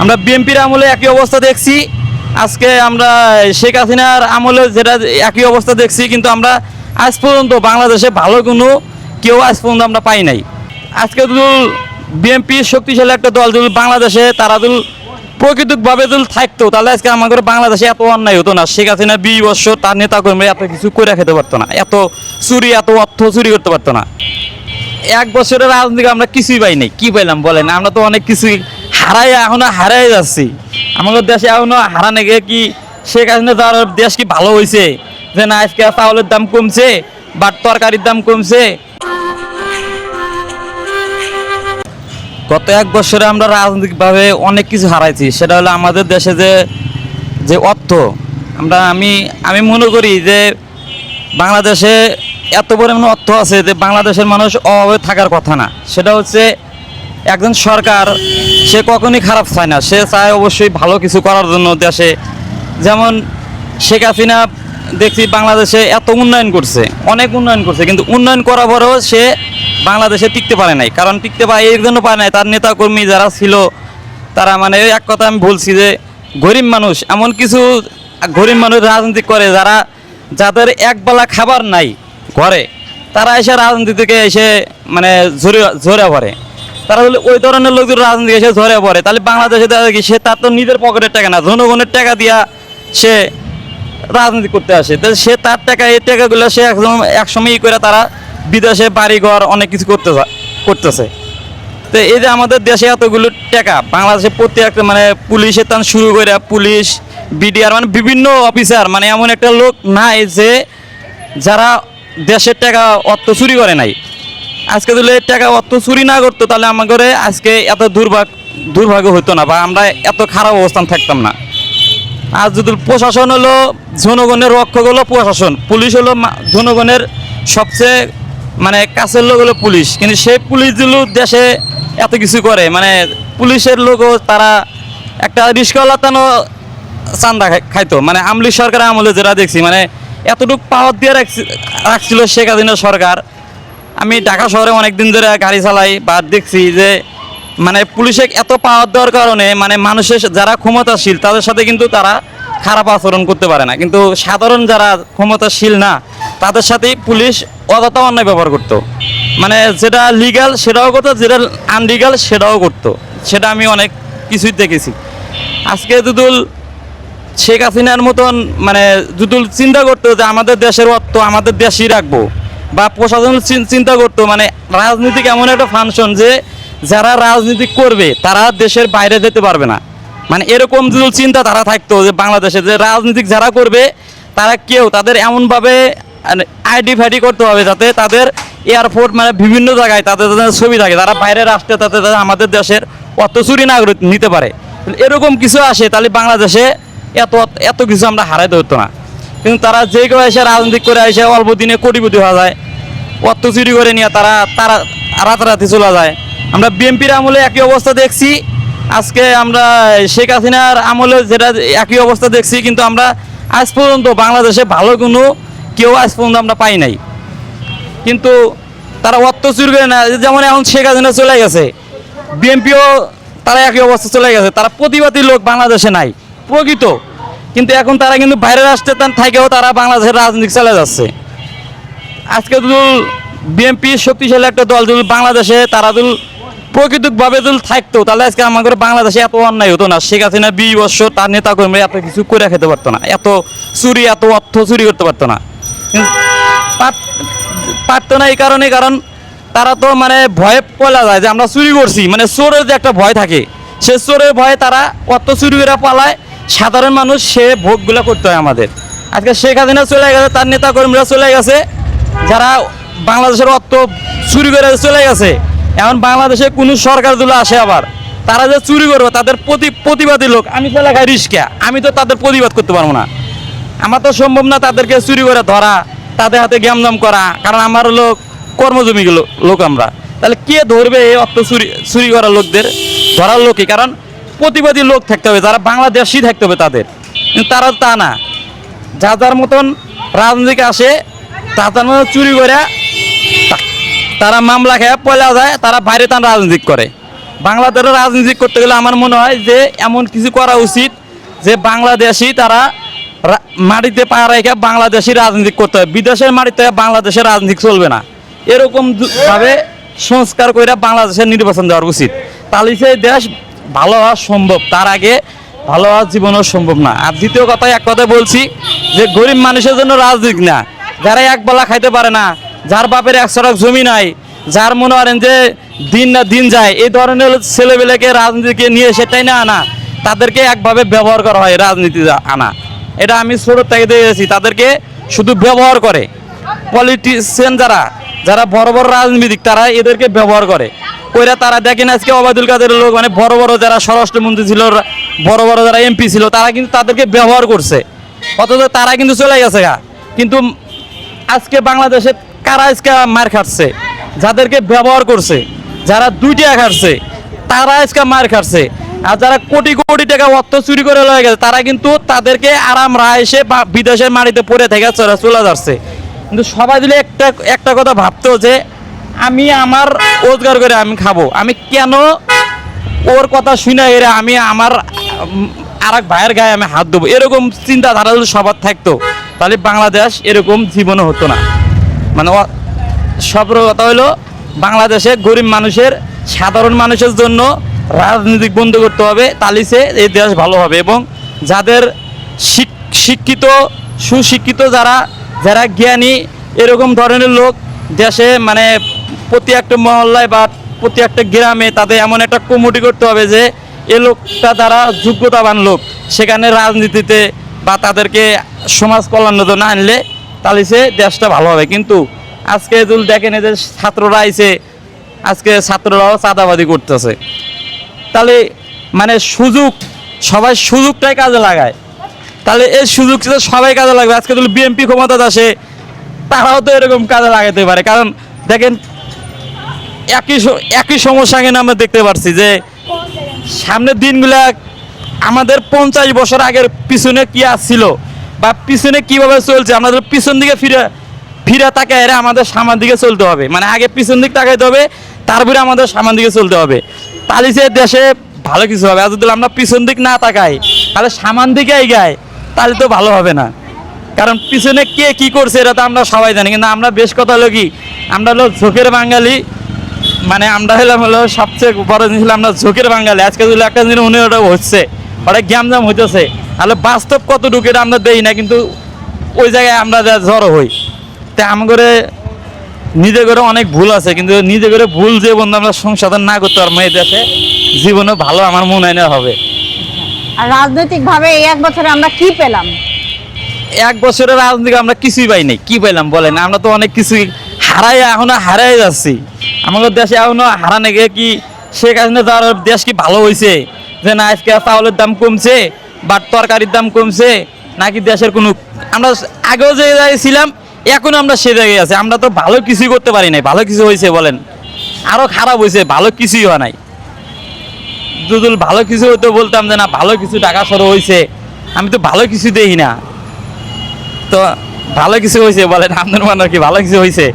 আমরা বিএনপির আমলে একই অবস্থা দেখছি। আজকে আমরা শেখ হাসিনার আমলে যেটা একই অবস্থা দেখছি, কিন্তু আমরা আজ পর্যন্ত বাংলাদেশে ভালো কোনো কেউ আজ পর্যন্ত আমরা পাই নাই। আজকে যদি বিএনপি শক্তিশালী একটা দল যদি বাংলাদেশে তারা যদি প্রকৃতিকভাবে যদি থাকতো, তাহলে আজকে আমাদের বাংলাদেশে এত অন্যায় হতো না। শেখ হাসিনা বিশ বছর তার নেতা কর্মী এত কিছু করে খেতে পারতো না, এত চুরি, এত অর্থ চুরি করতে পারতো না। এক বছরের রাজনীতি আমরা কিছুই পাই নাই, কি পাইলাম বলেন? আমরা তো অনেক কিছুই হারাই এখনও হারাই যাচ্ছি। আমাদের দেশে এখনও হারানে গিয়ে কি শেখ হাসিনা যাওয়ার দেশ কি ভালো হয়েছে যে না, আজকে চাউলের দাম কমছে বা তরকারির দাম কমছে। গত এক বছরে আমরা রাজনৈতিকভাবে অনেক কিছু হারাইছি। সেটা হলো আমাদের দেশে যে যে অর্থ। আমরা, আমি আমি মনে করি যে বাংলাদেশে এত পরিমাণ অর্থ আছে যে বাংলাদেশের মানুষ অভাবে থাকার কথা না। সেটা হচ্ছে একজন সরকার, সে কখনই খারাপ চায় না। সে চায় অবশ্যই ভালো কিছু করার জন্য দেশে। যেমন শেখ হাসিনা দেখছি বাংলাদেশে এত উন্নয়ন করছে, অনেক উন্নয়ন করছে, কিন্তু উন্নয়ন করার পরেও সে বাংলাদেশে টিকতে পারে নাই। কারণ টিকতে পারে, এর জন্য পারে নাই। তার নেতাকর্মী যারা ছিল, তারা মানে এক কথা আমি বলছি যে, গরিব মানুষ, এমন কিছু গরিব মানুষ রাজনীতি করে যারা, যাদের একবেলা খাবার নাই ঘরে, তারা এসে রাজনীতি থেকে এসে মানে ঝরে জোরে পড়ে। তারা বলে, ওই ধরনের লোক যদি রাজনীতি এসে ঝরে পড়ে। তাহলে বাংলাদেশে দেখা কি, সে তার তো নিজের পকেটের টাকা না, জনগণের টাকা দিয়া সে রাজনীতি করতে আসে। তো সে তার টাকা, এই টাকাগুলো সে একদম একসময় ই করে তারা বিদেশে বাড়িঘর অনেক কিছু করতে করতেছে। তো এই যে আমাদের দেশে এতগুলো টাকা, বাংলাদেশে প্রত্যেক মানে পুলিশের তান শুরু করে পুলিশ, বিডিআর মানে বিভিন্ন অফিসার মানে এমন একটা লোক নাই যে যারা দেশের টাকা অর্থ চুরি করে নাই। আজকে এই টাকা অত চুরি না করতো, তাহলে আমাদের আজকে এত দুর্ভাগ দুর্ভাগ্য হতো না বা আমরা এত খারাপ অবস্থান থাকতাম না। আর যদি প্রশাসন হলো জনগণের রক্ষক হলো প্রশাসন, পুলিশ হলো জনগণের সবচেয়ে মানে কাছের লোক হলো পুলিশ। কিন্তু সেই পুলিশগুলো দেশে এত কিছু করে মানে পুলিশের লোকও তারা একটা রিস্কওয়ালা তানো চান্দা খাই- খাইতো। মানে আমলি সরকারের আমলে যেটা দেখছি মানে এতটুকু পাওয়ার দিয়ে রাখছিল শেখ হাসিনা সরকার আমি ঢাকা শহরে অনেকদিন ধরে গাড়ি চালাই বা দেখছি যে মানে পুলিশে এত পাওয়ার দেওয়ার কারণে মানে মানুষের যারা ক্ষমতাশীল, তাদের সাথে কিন্তু তারা খারাপ আচরণ করতে পারে না। কিন্তু সাধারণ যারা ক্ষমতাশীল না, তাদের সাথেই পুলিশ অযথা অন্যায় ব্যবহার করতো। মানে যেটা লিগ্যাল সেটাও করতো, যেটা আনলিগাল সেটাও করতো। সেটা আমি অনেক কিছুই দেখেছি। আজকে দুদুল শেখ হাসিনার মতন মানে যদি চিন্তা করতো যে, আমাদের দেশের অর্থ আমাদের দেশই রাখব। বা প্রশাসন চিন্তা করতো মানে রাজনীতিক এমন একটা ফাংশন যে যারা রাজনীতি করবে, তারা দেশের বাইরে যেতে পারবে না। মানে এরকম যদি চিন্তা তারা থাকতো যে বাংলাদেশে, যে রাজনীতিক যারা করবে, তারা কেউ তাদের এমনভাবে আইডি ফাইডি করতে হবে যাতে তাদের এয়ারপোর্ট মানে বিভিন্ন জায়গায় তাদের ছবি থাকে তারা বাইরের রাষ্ট্রে যাতে আমাদের দেশের অর্থ চুরি না নিতে পারে। এরকম কিছু আসে, তাহলে বাংলাদেশে এত এত কিছু আমরা হারাইতে হতো না। কিন্তু তারা যে কেউ এসে রাজনীতি করে এসে অল্প দিনে কোটিপতি হওয়া যায়। অর্থ চুরি করে নিয়ে তারা তারা রাতারাতি চলে যায়। আমরা বিএনপির আমলে একই অবস্থা দেখছি। আজকে আমরা শেখ হাসিনার আমলে যেটা একই অবস্থা দেখছি, কিন্তু আমরা আজ পর্যন্ত বাংলাদেশে ভালো কোনো কেউ আজ পর্যন্ত আমরা পাই নাই। কিন্তু তারা অর্থ চুরি করে না, যেমন এখন শেখ হাসিনা চলে গেছে। বিএনপিও তারা একই অবস্থা চলে গেছে। তারা প্রতিবাদী লোক বাংলাদেশে নাই, প্রকৃত। কিন্তু এখন তারা কিন্তু বাইরের রাষ্ট্রে থেকেও তারা বাংলাদেশের রাজনীতি চলে যাচ্ছে। আজকে যদি বিএনপি শক্তিশালী একটা দল যদি বাংলাদেশে তারা যদি প্রকৃতিকভাবে যদি থাকতো। তাহলে আজকে আমাদের বাংলাদেশে এত অন্যায় হতো না। শেখ হাসিনা বিশ বছর তার নেতা কর্মী এত কিছু করে খেতে পারতো না। এত চুরি, এত অর্থ চুরি করতে পারতো না। পারতো না এই কারণে, কারণ তারা তো মানে ভয়ে পলা যায় যে আমরা চুরি করছি। মানে চোরের যে একটা ভয় থাকে, সে চোরের ভয়ে তারা অর্থ চুরি করে পালায়। সাধারণ মানুষ সে ভোগগুলো করতে হয় আমাদের। আজকে শেখ হাসিনা চলে গেছে, তার নেতা কর্মীরা চলে গেছে। যারা বাংলাদেশের অর্থ চুরি করে চলে গেছে, এখন বাংলাদেশে কোনো সরকার দুলো আসে আবার। তারা যে চুরি করবে, তাদের প্রতি প্রতিবাদী লোক। আমি তো এলাকায় রিস্কা, আমি তো তাদের প্রতিবাদ করতে পারব না। আমার তো সম্ভব না তাদেরকে চুরি করে ধরা, তাদের হাতে গ্যামজাম করা, কারণ আমার লোক কর্মজীবী লোক আমরা। তাহলে কে ধরবে এই অর্থ চুরি চুরি করা লোকদের, ধরার লোকই? কারণ প্রতিবাদী লোক থাকতে হবে, যারা বাংলাদেশি থাকতে হবে তাদের। কিন্তু তারা তা না। যা যার মতন রাজনীতিকে আসে তা তার মতন চুরি করে তারা মামলা খেয়ে পয়লা যায়, তারা বাইরে তার রাজনীতি করে। বাংলাদেশের রাজনীতি করতে গেলে আমার মনে হয় যে এমন কিছু করা উচিত যে বাংলাদেশি তারা মাটিতে পা রেখে বাংলাদেশি রাজনীতি করতে হবে বিদেশের মাটিতে বাংলাদেশের রাজনীতি চলবে না। এরকম ভাবে সংস্কার করে বাংলাদেশের নির্বাচন দেওয়ার উচিত। তাহলে সেই দেশ ভালো হওয়া সম্ভব, তার আগে ভালো হওয়া জীবনও সম্ভব না। আর দ্বিতীয় কথা এক কথা বলছি যে গরিব মানুষের জন্য রাজনীতি না। যারা এক বেলা খাইতে পারে না, যার বাপের এক সড়ক জমি নাই, যার মনে করেন যে দিন না দিন যায়, এই ধরনের ছেলেবেলেকে রাজনীতিকে নিয়ে সেটাই না আনা, তাদেরকে একভাবে ব্যবহার করা হয় রাজনীতি আনা। এটা আমি ছোট থেকে দেখেছি, তাদেরকে শুধু ব্যবহার করে। পলিটিশিয়ান যারা যারা বড় বড় রাজনীতিক, তারা এদেরকে ব্যবহার করে। কইরা তারা দেখেন আজকে অবাদুল কাদের লোক মানে বড় বড় যারা স্বরাষ্ট্রমন্ত্রী ছিল, বড় বড় যারা এমপি ছিল, তারা কিন্তু তাদেরকে ব্যবহার করছে। অথচ তারা কিন্তু চলে গেছে কিন্তু আজকে বাংলাদেশে কারা আজকে মার খাচ্ছে? যাদেরকে ব্যবহার করছে, যারা দুই টাকা খাচ্ছে, তারা আজকে মার খাচ্ছে। আর যারা কোটি কোটি টাকা অর্থ চুরি করে লয়ে গেছে, তারা কিন্তু তাদেরকে আরাম রায় এসে বিদেশের মাটিতে পড়ে থেকে চলে যাচ্ছে। কিন্তু সবাই দিলে একটা একটা কথা ভাবতো যে, আমি আমার রোজগার করে আমি খাব। আমি কেন ওর কথা শুনে এরা আমি আমার আর এক ভাইয়ের গায়ে আমি হাত দেবো? এরকম চিন্তাধারা যদি সবার থাকতো। তাহলে বাংলাদেশ এরকম জীবনে হতো না। মানে সব কথা হলো বাংলাদেশে গরিব মানুষের, সাধারণ মানুষের জন্য রাজনীতি বন্ধ করতে হবে, তাহলে সে এই দেশ ভালো হবে এবং যাদের শিক্ষিত, সুশিক্ষিত যারা যারা জ্ঞানী, এরকম ধরনের লোক দেশে মানে প্রতি একটা মহল্লায় বা প্রতি একটা গ্রামে তাদের এমন একটা কমিটি করতে হবে যে, এ লোকটা তারা যোগ্যতাবান লোক, সেখানে রাজনীতিতে বা তাদেরকে সমাজ কল্যাণ না আনলে তাহলে সে দেশটা ভালো হবে। কিন্তু আজকে যদি দেখেন যে ছাত্ররা আইসে আজকে ছাত্ররাও চাঁদাবাদি করতেছে। তাহলে মানে সুযোগ, সবাই সুযোগটাই কাজে লাগায়। তাহলে এই সুযোগ তো সবাই কাজে লাগবে। আজকে যদি বিএনপি ক্ষমতা আসে, তারাও তো এরকম কাজে লাগাতে পারে। কারণ দেখেন, একই একই সমস্যা কিন্তু আমরা দেখতে পাচ্ছি যে সামনের দিনগুলা আমাদের পঞ্চাশ বছর আগের পিছনে কি আসছিল বা পিছনে কীভাবে চলছে? আমাদের পিছন দিকে ফিরে ফিরে তাকায় এরা আমাদের সামান দিকে চলতে হবে। মানে আগে পিছন দিক তাকাইতে হবে, তারপরে আমাদের সামান দিকে চলতে হবে। তাহলে সে দেশে ভালো কিছু হবে। আর যদি আমরা পিছন দিক না তাকাই, তাহলে সামান দিকে এগায়, তাহলে তো ভালো হবে না। কারণ পিছনে কে কি করছে এটা তো আমরা সবাই জানি, কিন্তু আমরা বেশ কথা হলো কি আমরা হলো ঝোঁকের বাঙালি। মানে আমরা হলাম হলো সবচেয়ে বড় জিনিস হলো আমরা ঝোঁকের বাঙালি। আজকে একটা জিনিস উনি ওটা হচ্ছে ওটা গ্যামজাম হইতেছে। তাহলে বাস্তব কতটুকু এটা আমরা দেই না কিন্তু ওই জায়গায় আমরা জড়ো হই। তা আমাদের নিজে করে অনেক ভুল আছে কিন্তু নিজে করে ভুল যে বন্ধু আমরা সংশোধন না করতে পারব এই দেশে জীবনে ভালো আমার মনে হয় না হবে। আর রাজনৈতিক ভাবে এই এক বছরে আমরা কি পেলাম? এক বছরের রাজনীতি আমরা কিছুই পাই নাই কি পাইলাম বলেন? আমরা তো অনেক কিছুই হারাই এখনও হারাই যাচ্ছি। আমাদের দেশে এখনও হারানে গিয়ে কি শেখ হাসিনা তার দেশ কি ভালো হয়েছে যে না, আজকে চাউলের দাম কমছে, বা তরকারির দাম কমছে, নাকি দেশের কোনো আমরা আগেও যে জায়গায় ছিলাম এখন আমরা সে জায়গায় আছি। আমরা তো ভালো কিছুই করতে পারি নাই। ভালো কিছু হয়েছে বলেন। আরও খারাপ হয়েছে, ভালো কিছুই হয় নাই। যদি ভালো কিছু হতো বলতাম যে না, ভালো কিছু টাকা সরো হয়েছে আমি তো ভালো কিছু দেখি না। তো ভালো কিছু হয়েছে বলেন, আপনার মনে কি ভালো কিছু হয়েছে?